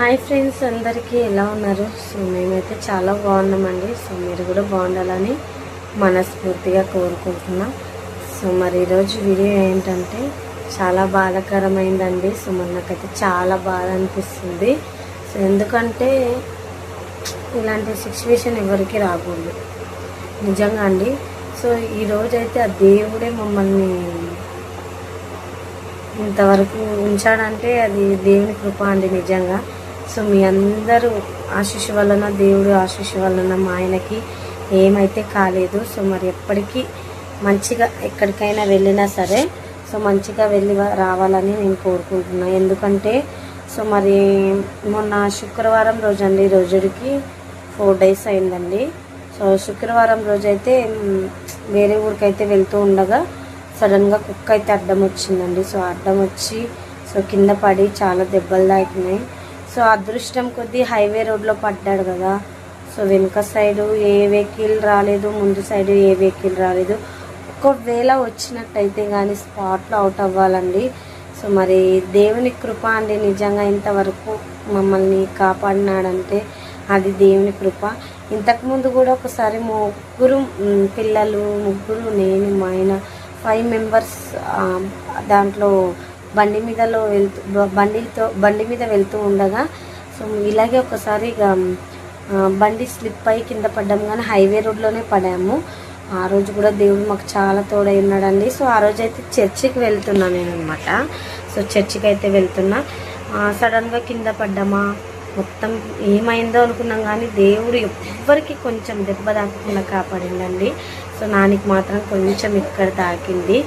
Hi friends అందరికీ ఎలా ఉన్నారు? సో మేమైతే చాలా బాగున్నామండి. సో మీరు కూడా బాగుండాలని మనస్ఫూర్తిగా కోరుకుంటున్నాం. సో మరి ఈరోజు వీడియో ఏంటంటే చాలా బాధాకరమైందండి. సో మరి నాకైతే చాలా బాధ అనిపిస్తుంది. సో ఎందుకంటే ఇలాంటి సిచ్యువేషన్ ఎవరికి రాకూడదు. నిజంగా అండి. సో ఈ రోజైతే ఆ దేవుడే మమ్మల్ని ఇంతవరకు ఉంచాడంటే అది దేవుని కృప అండి నిజంగా. సో మీ అందరూ ఆశీష్ వలన దేవుడు ఆశీష్ వలన మా ఆయనకి ఏమైతే కాలేదు సో మరి ఎప్పటికీ మంచిగా ఎక్కడికైనా వెళ్ళినా సరే సో మంచిగా వెళ్ళి రావాలని నేను కోరుకుంటున్నాను ఎందుకంటే సో మరి మొన్న శుక్రవారం రోజు అండి ఈ రోజుడికి ఫోర్ డేస్ అయిందండి. సో శుక్రవారం రోజు అయితే వేరే ఊరికైతే వెళ్తూ ఉండగా సడన్గా కుక్క అయితే అడ్డం వచ్చిందండి. సో అడ్డం వచ్చి సో కింద పడి చాలా దెబ్బలు తాకినాయి. సో అదృష్టం కొద్దీ హైవే రోడ్లో పడ్డాడు కదా. సో వెనుక సైడు ఏ వెహికల్ రాలేదు ముందు సైడు ఏ వెహికల్ రాలేదు. ఒకవేళ వచ్చినట్టయితే కానీ స్పాట్లో అవుట్ అవ్వాలండి. సో మరి దేవుని కృప అండి. నిజంగా ఇంతవరకు మమ్మల్ని కాపాడినాడంటే అది దేవుని కృప. ఇంతకుముందు కూడా ఒకసారి ముగ్గురు పిల్లలు ముగ్గురు నేను మా ఆయన ఫైవ్ మెంబర్స్ దాంట్లో బండి మీదలో వెళ్తూ బండితో బండి మీద వెళ్తూ ఉండగా సో ఇలాగే ఒకసారి ఇక బండి స్లిప్ అయి కింద పడ్డాము కానీ హైవే రోడ్లోనే పడాము. ఆ రోజు కూడా దేవుడు మాకు చాలా తోడై ఉన్నాడండి. సో ఆ రోజు అయితే చర్చికి వెళ్తున్నా నేను అనమాట సో చర్చికి అయితే వెళ్తున్నా. సడన్గా కింద పడ్డామా? మొత్తం ఏమైందో అనుకున్నాం కానీ దేవుడు ఎవ్వరికి కొంచెం దెబ్బ తాకకుండా కాపాడిందండి సో నానికి మాత్రం కొంచెం ఇక్కడ తాకింది.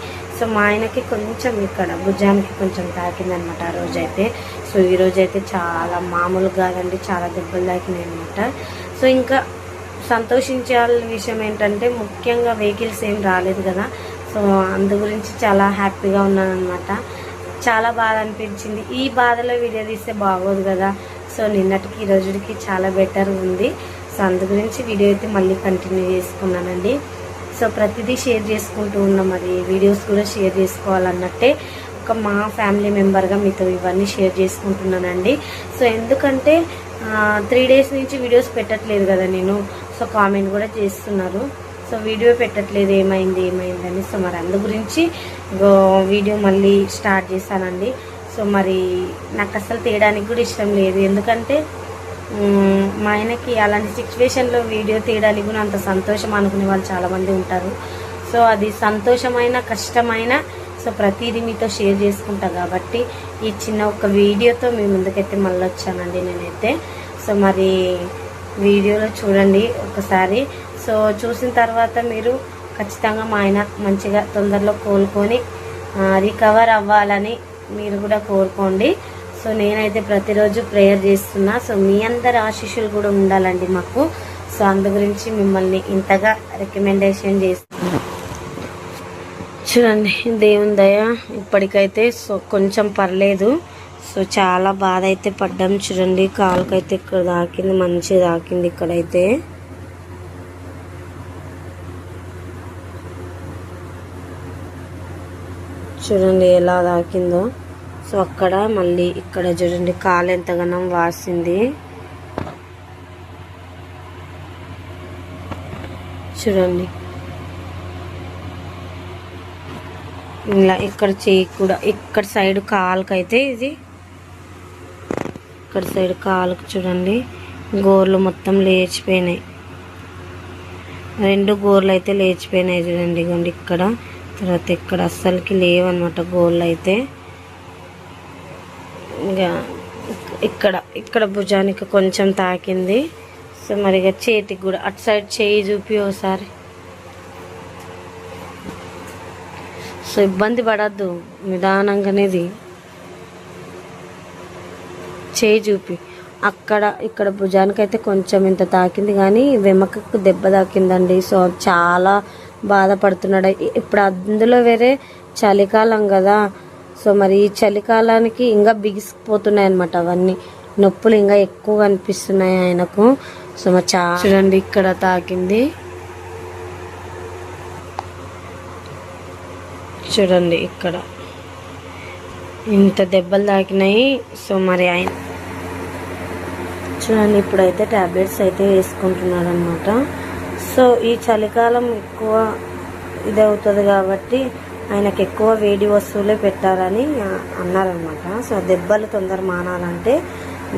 సో మా ఆయనకి కొంచెం ఇక్కడ భుజానికి కొంచెం తాకిందనమాట ఆ రోజు అయితే సో ఈ రోజు అయితే చాలా మామూలు కాదండి చాలా దెబ్బలు తాకినాయి అనమాట సో ఇంకా సంతోషించాల్సిన విషయం ఏంటంటే ముఖ్యంగా వెహికల్స్ ఏం రాలేదు కదా. సో అందు గురించి చాలా హ్యాపీగా ఉన్నాను అనమాట చాలా బాధ అనిపించింది. ఈ బాధలో వీడియో తీస్తే బాగోదు కదా. సో నిన్నటికి ఈ రోజుకి చాలా బెటర్ ఉంది. సో అందు గురించి వీడియో అయితే మళ్ళీ కంటిన్యూ చేసుకున్నానండి. సో ప్రతిదీ షేర్ చేసుకుంటూ ఉన్నాం. మరి వీడియోస్ కూడా షేర్ చేసుకోవాలన్నట్టే ఒక మా ఫ్యామిలీ మెంబర్గా మీతో ఇవన్నీ షేర్ చేసుకుంటున్నానండి. సో ఎందుకంటే త్రీ డేస్ నుంచి వీడియోస్ పెట్టట్లేదు కదా నేను. సో కామెంట్ కూడా చేస్తున్నారు. సో వీడియో పెట్టట్లేదు ఏమైంది ఏమైందని సో మరి అందు గురించి వీడియో మళ్ళీ స్టార్ట్ చేశానండి. సో మరి నాకు అసలు తీయడానికి కూడా ఇష్టం లేదు. ఎందుకంటే మా ఆయనకి అలాంటి సిచ్యువేషన్లో వీడియో తీయడానికి కూడా అంత సంతోషం అనుకునే వాళ్ళు చాలామంది ఉంటారు. సో అది సంతోషమైన కష్టమైన సో ప్రతిదీ మీతో షేర్ చేసుకుంటా కాబట్టి ఈ చిన్న ఒక వీడియోతో మీ ముందుకైతే మళ్ళీ వచ్చానండి నేనైతే. సో మరి వీడియోలో చూడండి ఒకసారి. సో చూసిన తర్వాత మీరు ఖచ్చితంగా మా ఆయన మంచిగా తొందరలో కోలుకొని రికవర్ అవ్వాలని మీరు కూడా కోరుకోండి. సో నేనైతే ప్రతిరోజు ప్రేయర్ చేస్తున్నా. సో మీ అందరి ఆశీస్సులు కూడా ఉండాలండి మాకు. సో అందు గురించి మిమ్మల్ని ఇంతగా రికమెండేషన్ చేస్తున్నాను చూడండి దేవుని దయ ఇప్పటికైతే సో కొంచెం పర్లేదు. సో చాలా బాధ అయితే పడ్డాం చూడండి. కాలుకైతే ఇక్కడ దాకింది మంచిగా దాకింది ఇక్కడైతే. చూడండి ఎలా దాకిందో. సో అక్కడ మళ్ళీ ఇక్కడ చూడండి కాలు ఎంతగానో వాసింది. చూడండి. ఇలా ఇక్కడ చేయి కూడా ఇక్కడ సైడ్ కాలుకైతే ఇది. ఇక్కడ సైడ్ కాలుకు చూడండి. గోర్లు మొత్తం లేచిపోయినాయి. రెండు గోర్లు అయితే లేచిపోయినాయి చూడండి. ఇగోండి ఇక్కడ. తర్వాత ఇక్కడ అస్సలకి లేవన్నమాట గోర్లు అయితే ఇంకా ఇక్కడ ఇక్కడ భుజానికి కొంచెం తాకింది. సో మరి ఇక చేతికి కూడా అటు సైడ్ చేయి చూపి ఒకసారి సో ఇబ్బంది పడద్దు నిదానంగానేది. చేయి చూపి. అక్కడ ఇక్కడ భుజానికి అయితే కొంచెం ఇంత తాకింది కానీ వెమకకు దెబ్బ తాకిందండి. సో చాలా బాధపడుతున్నాడు. ఇప్పుడు అందులో వేరే చలికాలం కదా. సో మరి ఈ చలికాలానికి ఇంకా బిగిసిపోతున్నాయి అనమాట అవన్నీ. నొప్పులు ఇంకా ఎక్కువ అనిపిస్తున్నాయి ఆయనకు. సో మరి చా చూడండి ఇక్కడ తాకింది. చూడండి ఇక్కడ. ఇంత దెబ్బలు తాకినాయి. సో మరి ఆయన చూడండి ఇప్పుడైతే ట్యాబ్లెట్స్ అయితే వేసుకుంటున్నాడు అనమాట సో ఈ చలికాలం ఎక్కువ ఇది అవుతుంది కాబట్టి ఆయనకు ఎక్కువ వేడి వస్తువులే పెట్టాలని అన్నారనమాట సో దెబ్బలు తొందర మానాలంటే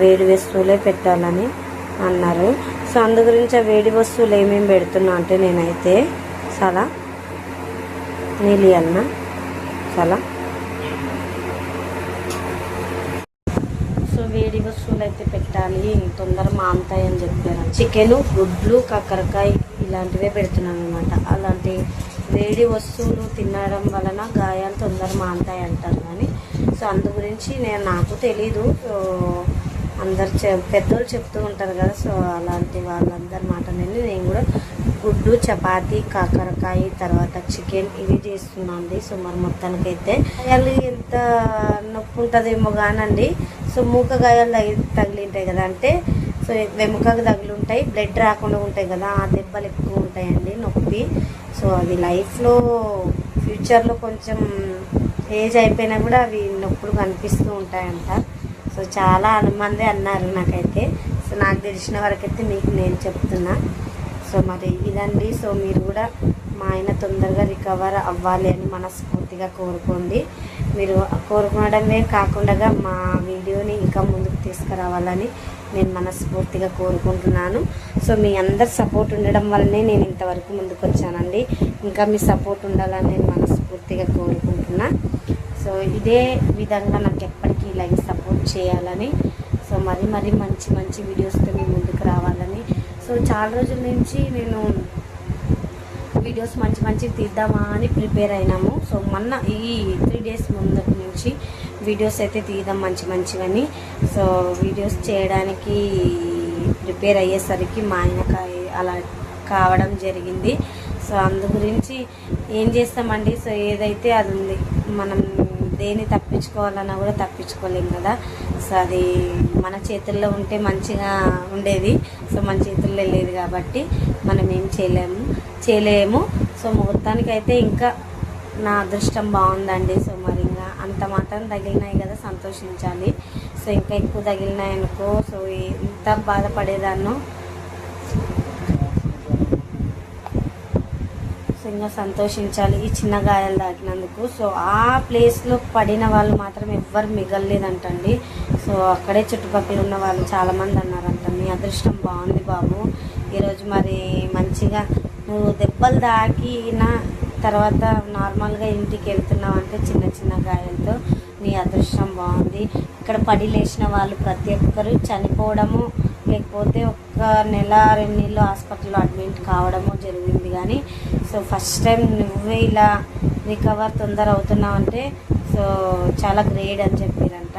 వేడి వస్తువులే పెట్టాలని అన్నారు. సో అందు గురించి ఆ వేడి వస్తువులు ఏమేమి పెడుతున్నా అంటే నేనైతే చాలా నీలి అన్న చాలా సో వేడి వస్తువులు అయితే పెట్టాలి తొందర మాంతాయి అని చెప్పారు. చికెన్ గుడ్లు కాకరకాయ ఇలాంటివే పెడుతున్నాను అనమాట అలాంటి వేడి వస్తువులు తినడం వలన గాయాలు తొందర మాంతాయి అంటారు కానీ సో అందు గురించి నేను నాకు తెలీదు. సో అందరు చె పెద్దోళ్ళు చెప్తూ ఉంటారు కదా సో అలాంటి వాళ్ళందరి మాట నేను నేను కూడా గుడ్డు చపాతీ కాకరకాయ తర్వాత చికెన్ ఇవి చేస్తున్నాండి. సో మరి మొత్తానికైతే గాయాలు ఎంత నొప్పి ఉంటుందేమో కానండి సో మూక గాయాలు తగిలి తగిలింటాయి కదా అంటే సో వెముకకు తగులుంటాయి బ్లడ్ రాకుండా ఉంటాయి కదా ఆ దెబ్బలు ఎక్కువ ఉంటాయండి నొప్పి. సో అది లైఫ్లో ఫ్యూచర్లో కొంచెం ఏజ్ అయిపోయినా కూడా అవి నొప్పులు కనిపిస్తూ ఉంటాయంట. సో చాలా మంది అన్నారు నాకైతే. సో నాకు తెలిసిన వరకైతే మీకు నేను చెప్తున్నా. సో మరి ఇదండి. సో మీరు కూడా మా ఆయన తొందరగా రికవర్ అవ్వాలి అని మనస్ఫూర్తిగా కోరుకోండి. మీరు కోరుకోవడమే కాకుండా మా వీడియోని ఇంకా ముందుకు తీసుకురావాలని నేను మనస్ఫూర్తిగా కోరుకుంటున్నాను. సో మీ అందరి సపోర్ట్ ఉండడం వల్లనే నేను ఇంతవరకు ముందుకు వచ్చానండి ఇంకా మీ సపోర్ట్ ఉండాలని నేను మనస్ఫూర్తిగా కోరుకుంటున్నా. సో ఇదే విధంగా నాకు ఎప్పటికీ ఇలాగే సపోర్ట్ చేయాలని సో మరి మరి మంచి మంచి వీడియోస్తో మీ ముందుకు రావాలని. సో చాలా రోజుల నుంచి నేను వీడియోస్ మంచి మంచి తీద్దామా అని ప్రిపేర్ అయినాము. సో మొన్న ఈ త్రీ డేస్ ముందటి నుంచి వీడియోస్ అయితే తీద్దాం మంచి మంచివని సో వీడియోస్ చేయడానికి ప్రిపేర్ అయ్యేసరికి మా ఆయనకు అలా కావడం జరిగింది. సో అందు గురించి ఏం చేస్తామండి? సో ఏదైతే అది ఉంది మనం దేన్ని తప్పించుకోవాలన్నా కూడా తప్పించుకోలేం కదా. సో అది మన చేతుల్లో ఉంటే మంచిగా ఉండేది. సో మన చేతుల్లో లేదు కాబట్టి మనం ఏం చేయలేము చేయలేము. సో మొత్తానికైతే ఇంకా నా అదృష్టం బాగుందండి. సో మరి ఇంకా అంత మాత్రం తగిలినాయి కదా సంతోషించాలి. సో ఇంకా ఎక్కువ తగిలినాయి అనుకో సో ఎంత బాధపడేదాన్నో. సో ఇంకా సంతోషించాలి ఈ చిన్న గాయాలు తాకినందుకు సో ఆ ప్లేస్లో పడిన వాళ్ళు మాత్రం ఎవ్వరు మిగలలేదంటండి. సో అక్కడే చుట్టుపక్కల ఉన్న వాళ్ళు చాలామంది అన్నారంట మీ అదృష్టం బాగుంది బాబు. ఈరోజు మరి మంచిగా నువ్వు దెబ్బలు తాకిన తర్వాత నార్మల్గా ఇంటికి వెళ్తున్నావు అంటే చిన్న చిన్న గాయాలతో నీ అదృష్టం బాగుంది. ఇక్కడ పడి లేచిన వాళ్ళు ప్రతి ఒక్కరు చనిపోవడము లేకపోతే ఒక నెల రెండు నెలలు హాస్పిటల్లో అడ్మిట్ కావడము జరిగింది కానీ సో ఫస్ట్ టైం నువ్వే ఇలా రికవర్ తొందర అవుతున్నావు అంటే సో చాలా గ్రేట్ అని చెప్పారంట.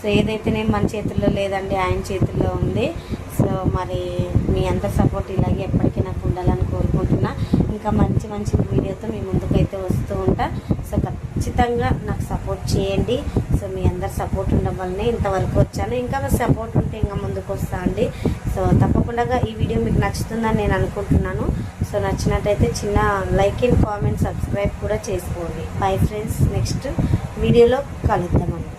సో ఏదైతే నేను మన చేతుల్లో లేదండి ఆయన చేతుల్లో ఉంది. సో మరి మీ అందరి సపోర్ట్ ఇలాగే ఎప్పటికీ నాకు ఉండాలని కోరుకుంటున్నా. ఇంకా మంచి మంచి వీడియోతో మీ ముందుకైతే వస్తూ ఉంటా. సో ఖచ్చితంగా నాకు సపోర్ట్ చేయండి. సో మీ అందరు సపోర్ట్ ఉండడం వల్లనే ఇంతవరకు వచ్చాను. ఇంకా మీ సపోర్ట్ ఉంటే ఇంకా ముందుకు వస్తా అండి. సో తప్పకుండా ఈ వీడియో మీకు నచ్చుతుందని నేను అనుకుంటున్నాను. సో నచ్చినట్టయితే చిన్న లైక్ అండ్ కామెంట్ సబ్స్క్రైబ్ కూడా చేసుకోండి. బై ఫ్రెండ్స్ నెక్స్ట్ వీడియోలో కలుద్దామండి.